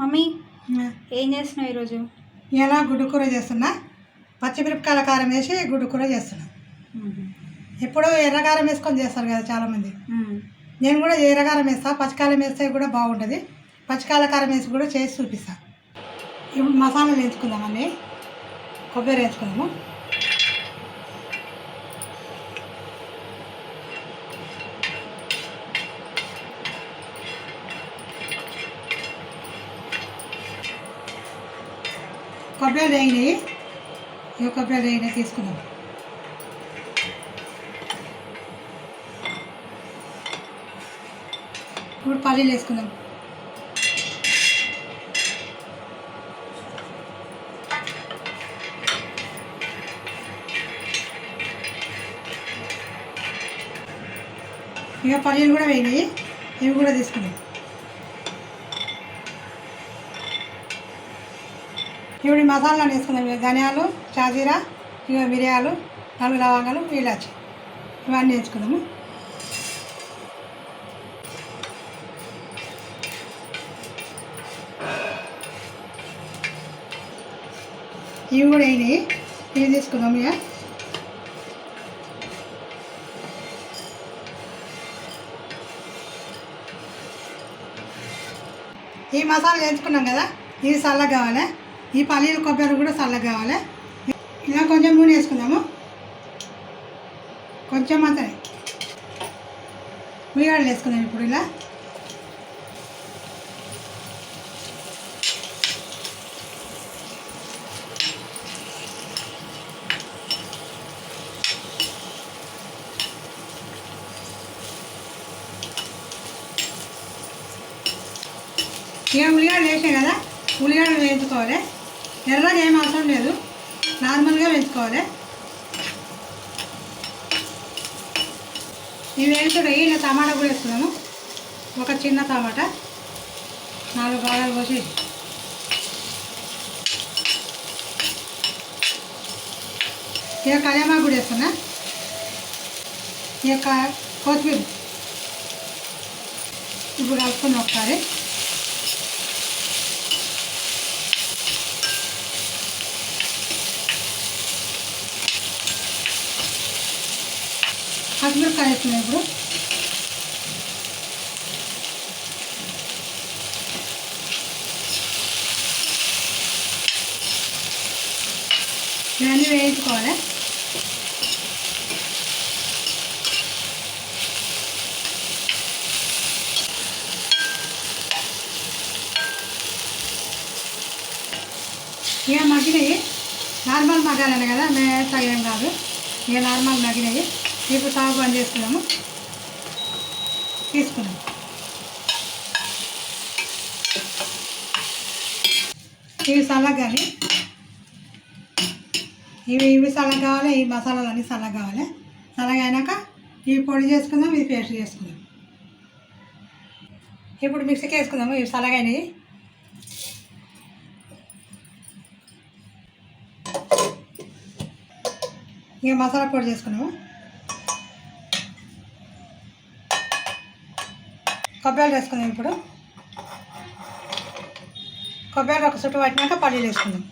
Mummy ఏం చేస్తున్నావు ఈరోజు? ఇలా గుడ్డు కూర చేస్తున్నా? పచ్చిమిరపకాయల కారం వేసి గుడ్డు కూర చేస్తున్నా ఇప్పుడు ఎర్రకారం వేసుకొని చేస్తారు కదా చాలామంది. నేను కూడా ఎర్రకారం వేస్తా పచ్చికారం వేస్తే కూడా బాగుంటుంది. పచ్చికాయల కారం వేసి కూడా చేసి చూపిస్తా. ఇప్పుడు మసాలాలు వేసుకుందామండి కొబ్బరి వేసుకుందాము. కొబ్బరి వేగినాయి ఇక కొబ్బరి వేగినాయి తీసుకుందాం. ఇప్పుడు పల్లీలు వేసుకుందాం. ఇక పల్లీలు కూడా వేయినాయి ఇవి కూడా తీసుకున్నాం ఇప్పుడు ఈ మసాలాలు వేసుకుందాం. ధనియాలు షాజీరా ఇక మిరియాలు నాలుగు లవంగాలు ఇలాచి ఇవన్నీ వేసుకుందాము. ఇవి కూడా అయినాయి. ఇవి తీసుకుందాం ఇక. ఈ మసాలా వేసుకున్నాం కదా ఇది చల్లగా కావాలి? ఈ పల్లీలు కొబ్బరి కూడా చల్లగా కావాలి. ఇలా కొంచెం నూనె వేసుకుందాము. కొంచెం మాత్రమే ఉల్లిగడ్డలు వేసుకుందాం ఇప్పుడు ఇలా. ఇక ఉల్లిగడ్డలు వేసాయి కదా. ఉల్లిగడ్డ వేయించుకోవాలి ఎర్రగా ఏం అవసరం లేదు. నార్మల్గా వేయించుకోవాలి ఇవి వేసుడు ఇలా టమాటా కూడా వేస్తున్నాను ఒక చిన్న టమాటా. నాలుగు భాగాలు పోసి. ఇక కళ్యామాకు కూడా వేస్తున్నా. ఇక కొత్తిమీర. ఇప్పుడు కలుపుకుని ఒకసారి. పచ్చిమిరపకాయ వేస్తున్నాయి ఇప్పుడు ఇవన్నీ వేయించుకోవాలి ఇక మగ్గినవి నార్మల్ మగ్గాలని కదా మేము ఏం కాదు ఇక నార్మల్ మగ్గినవి ఇప్పుడు స్టవ్ బంద్ చేసుకున్నాము తీసుకున్నాం ఇవి సల్లగాలి ఇవి ఇవి సల్లగా కావాలి? ఈ మసాలాలు అన్నీ సల్లగా కావాలి సల్లగైనాక ఇవి పొడి చేసుకుందాం ఇది పేస్ట్ చేసుకుందాం. ఇప్పుడు మిక్సీకి వేసుకుందాము ఇవి సల్లగైనవి ఇక మసాలా పొడి చేసుకున్నాము. కొబ్బరి వేసుకుందాం ఇప్పుడు. కొబ్బరి ఒక చుట్టు పట్టినాక పల్లీలు వేసుకుందాం.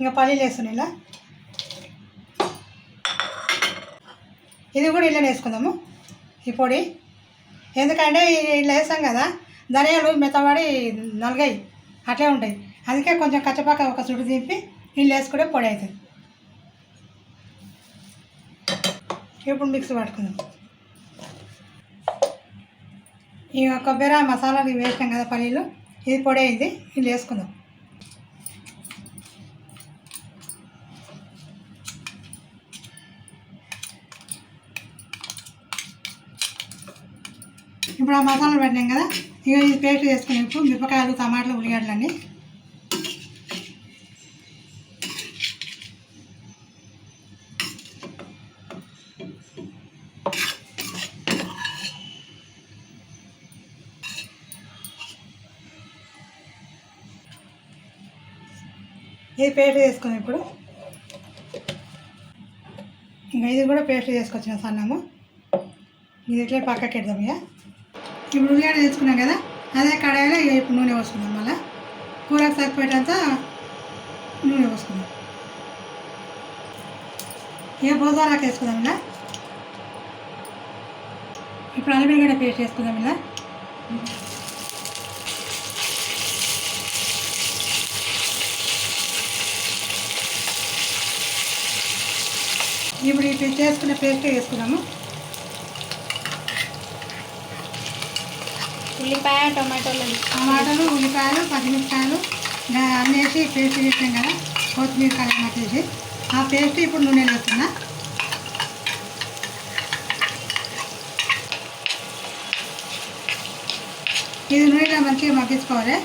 ఇంకా పల్లీలు వేస్తున్నాయి ఇలా. ఇది కూడా ఇళ్ళని వేసుకుందాము. ఈ పొడి. ఎందుకంటే ఇలా వేసాం కదా ధనియాలు మెత్తబడి నలగాయి. అట్లే ఉంటాయి. అందుకే కొంచెం కచ్చపాక ఒక చుట్టు దింపి ఇల్లు వేసుకుంటే పొడి అవుతుంది. ఇప్పుడు మిక్సీ పట్టుకుందాం. ఈ కొబ్బరి మసాలాలు ఇవి వేసినాం కదా పల్లీలు ఇది పొడి అయింది ఇది వేసుకుందాం. ఇప్పుడు ఆ మసాలాలు పెట్టినాం కదా ఇక ఇది పేస్ట్ చేసుకుని ఇప్పుడు మిరపకాయలు టమాటాలు ఉల్లిగడ్డలు అన్నీ ఇది పేస్ట్ చేసుకుందాం ఇప్పుడు? ఇంకా ఇది కూడా పేస్ట్ చేసుకొచ్చిన సన్నము. ఇది ఇట్లా పక్కకి పెడదాం ఇక. ఇప్పుడు ఉల్లిగడ్డ తెచ్చుకున్నాం కదా అదే కడాయిలో ఇక ఇప్పుడు నూనె పోసుకుందాం మళ్ళీ. కూరకు సరిపోయేటంత నూనె పోసుకుందాం. ఇక బోసాలకు వేసుకుందాం ఇలా. ఇప్పుడు అల్లిమిరగడ్డ పేస్ట్ వేసుకుందాం ఇలా. ఇప్పుడు ఇప్పుడు చేసుకున్న పేస్ట్ వేసుకున్నాము. ఉల్లిపాయ టొమాటోలు టమాటాలు ఉల్లిపాయలు పచ్చిమిరపకాయలు అన్నీ వేసి పేస్ట్ చేసాం కదా కొత్తిమీర కలిగిన వేసి. ఆ పేస్ట్ ఇప్పుడు నూనెలో వేస్తున్నా. ఇది నూనెలో మంచిగా మగ్గించుకోవాలి.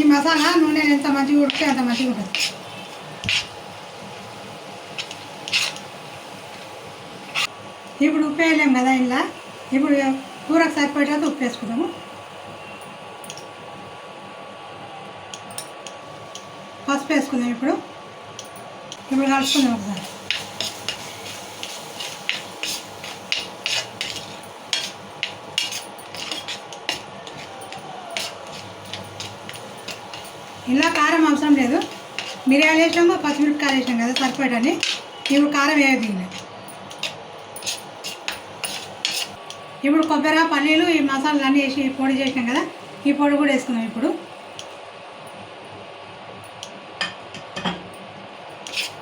ఈ మసాలా నూనె ఎంత మంచిగా ఉడితే అంత మంచిగా ఉంటుంది ఇప్పుడు ఉప్పు వేయలేము కదా ఇలా? ఇప్పుడు కూరకు సరిపోయేటట్టు ఉప్పు వేసుకుందాము పసుపు వేసుకుందాం ఇప్పుడు. ఇప్పుడు కలుపుకుందాం ఒకసారి ఇలా కారం అవసరం లేదు మిరియాలు వేసాము పచ్చిమిరపకాయలు వేసాం కదా సరిపోయటని ఇప్పుడు కారం వేయదు ఇప్పుడు కొబ్బరి పల్లీలు ఈ మసాలాలు అన్నీ వేసి పొడి చేసినాం కదా ఈ పొడి కూడా వేసుకుందాం ఇప్పుడు.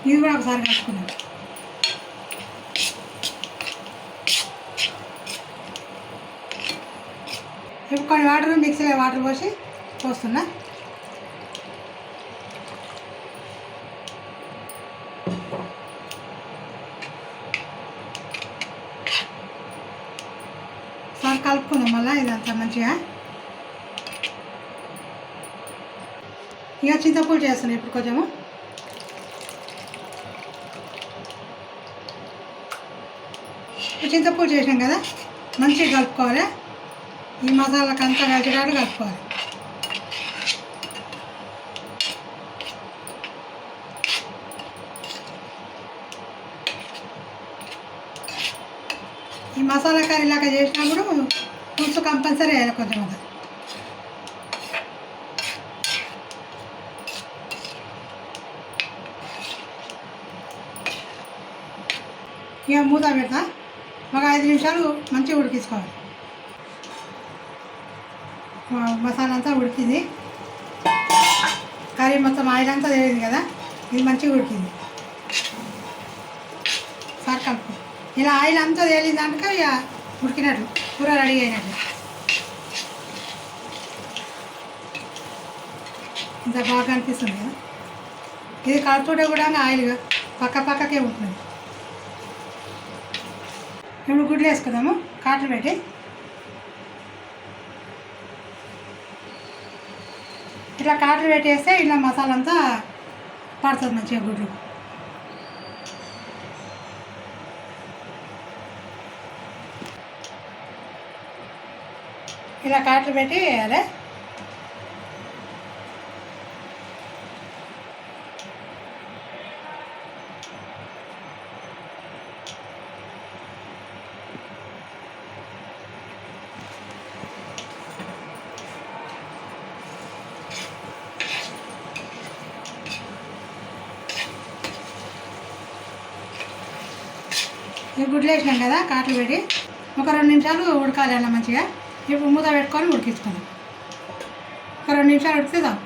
ఇది కూడా ఒకసారి కలుపుకుందాం. ఇప్పుడు కొన్ని వాటర్ మిక్సీలో వాటర్ పోసి పోస్తున్నా సార్ కలుపుకుందాం మళ్ళీ ఇదంతా మంచిగా. ఇక చింతపూలు చేస్తాను ఇప్పుడు కొంచెము. చింతపూలు చేసాం కదా మంచిగా కలుపుకోవాలి. ఈ మసాలాకి అంతా కలిసేటట్టు కలుపుకోవాలి. ఈ మసాలా కర్రీ లాగా చేసినప్పుడు పులుసు కంపల్సరీ వేయాలి కొంచెం ఇక మూత పెడతా. ఒక ఐదు నిమిషాలు మంచిగా ఉడికించుకోవాలి. మసాలా అంతా ఉడికింది. కర్రీ మొత్తం ఆయిల్ అంతా తెలియదు కదా ఇది మంచిగా ఉడికింది. సార్ కలుపు. ఇలా ఆయిల్ అంతా తేలిందనుక ఇక ఉడికినట్లు కూర రెడీ అయినట్లు ఇంత బాగా అనిపిస్తుంది కదా? ఇది కలుపుతుంటే కూడా ఆయిల్ పక్క పక్కకే ఉంటుంది. ఇప్పుడు గుడ్లు వేసుకుందాము. కాటన్ పెట్టి. ఇట్లా కాటన్ పెట్టేస్తే ఇలా మసాలా అంతా పడుతుంది మంచిగా గుడ్లు. ఇలా కాట్లు పెట్టి వేయాలి ఈ గుడ్లు వేసినాం కదా కాట్లు పెట్టి. ఒక రెండు నిమిషాలు ఉడకాలి అన్న మంచిగా. ఇప్పుడు మూత పెట్టుకొని ఉడికించుకుందాం. ఒక రెండు నిమిషాలు ఉడికితే చాలు.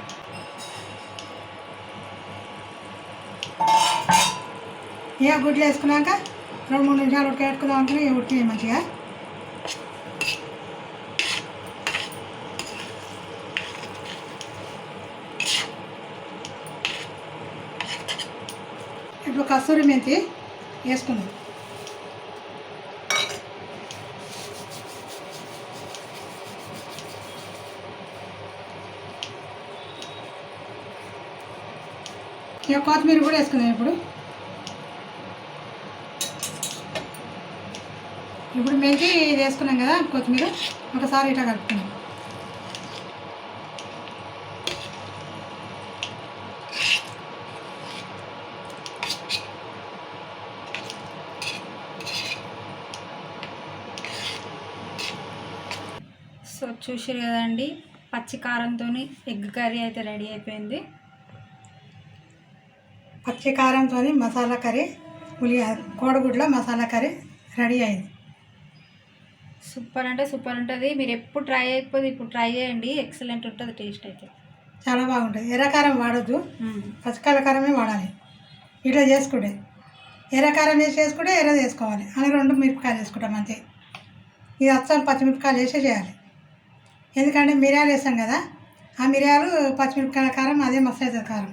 ఇక గుడ్లు వేసుకున్నాక రెండు మూడు నిమిషాలు ఉడకబెట్టుకుందాం అనుకుని ఇక ఉడికినాయి మంచిగా. ఇప్పుడు కస్తూరి మెంతి వేసుకుందాం. ఇక కొత్తిమీర కూడా వేసుకుందాం ఇప్పుడు. ఇప్పుడు మెంతి ఇది వేసుకున్నాం కదా కొత్తిమీర. ఒకసారి ఇట్లా కలుపుకున్నాం సో చూసారు కదండి పచ్చి కారంతో ఎగ్ కర్రీ అయితే రెడీ అయిపోయింది. పచ్చి కారంతో మసాలా కర్రీ ఉల్లి కోడిగుడ్ల మసాలా కర్రీ రెడీ అయింది. సూపర్ అంటే సూపర్ ఉంటుంది మీరు ఎప్పుడు ట్రై అయిపోతే ఇప్పుడు ట్రై చేయండి. ఎక్సలెంట్ ఉంటుంది టేస్ట్ అయితే. చాలా బాగుంటుంది. ఎర్రకారం వాడొద్దు. పచ్చికాల కారమే వాడాలి. ఇట్లా చేసుకుంటే ఎర్రకారం వేసి చేసుకుంటే ఎర్ర వేసుకోవాలి. అని రెండు మిరపకాయలు వేసుకుంటాం అంతే. ఇది అచ్చం పచ్చిమిరపకాయలు వేసే చేయాలి. ఎందుకంటే మిరియాలు వేస్తాం కదా ఆ మిరియాలు పచ్చిమిరపకాయల కారం అదే మస్తు అవుతుంది కారం.